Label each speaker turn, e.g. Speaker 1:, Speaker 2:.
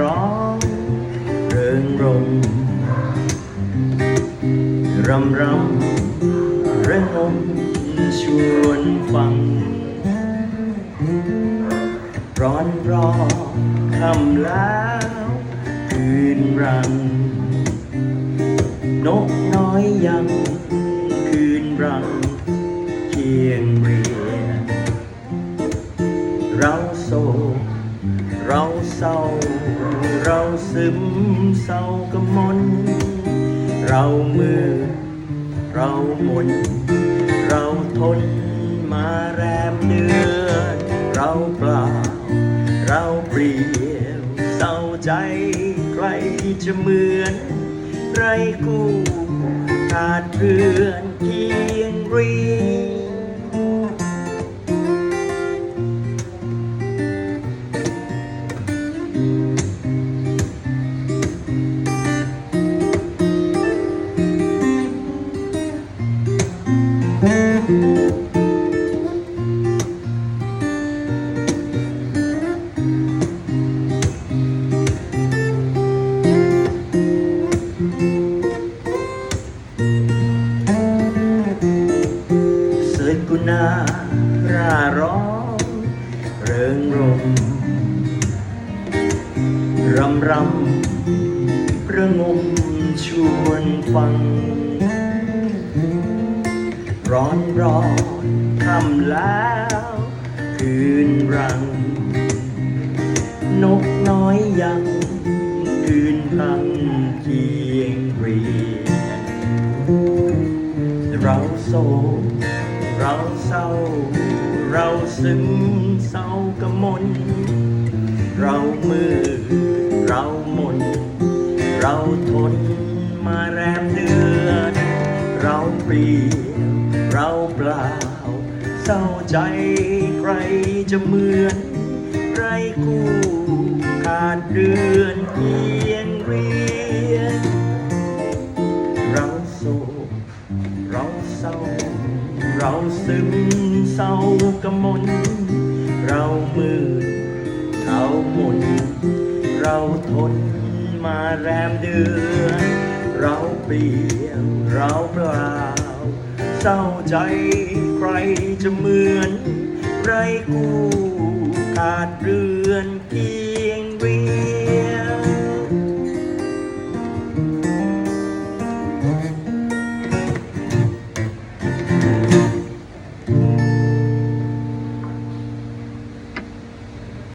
Speaker 1: ร้องเริงรมรำรำร่งมชวนฟัง ร้อนรอคำแล้วคืนรัง นกน้อยยังคืนรังเคียงเรียเราโศก เราเศร้า เราซึมเศร้ากระมนเรามือ เราหมน เราทนมาแรมเดือน เราเปล่า เราเปลี่ยวเศร้าใจใครจะเหมือนไรกู้ขาดเรือนเคียงรีย กุณาร่าร้องเริงรมรำรำประงมชวนฟัง ร้อนร้อนคำแล้ว คืนรัง นกน้อยยังคืนรังเคียงเรียนเราโศก เราเศร้า เราซึมเศร้ากระมนเรามือเราหมน เราทนมาแรมเดือน เราเปลี่ยวเราเปล่า เศร้าใจใครจะเหมือนไรกู้ขาดเดือนเคียงเรียน เราโศกเราเศร้า เราซึมเศร้ากระมน เรามือเราหมุนเราทนมาแรมเดือน เราเปลี่ยวเราเปล่า เศร้าใจใครจะเหมือน ไรกูขาดเรือนเคี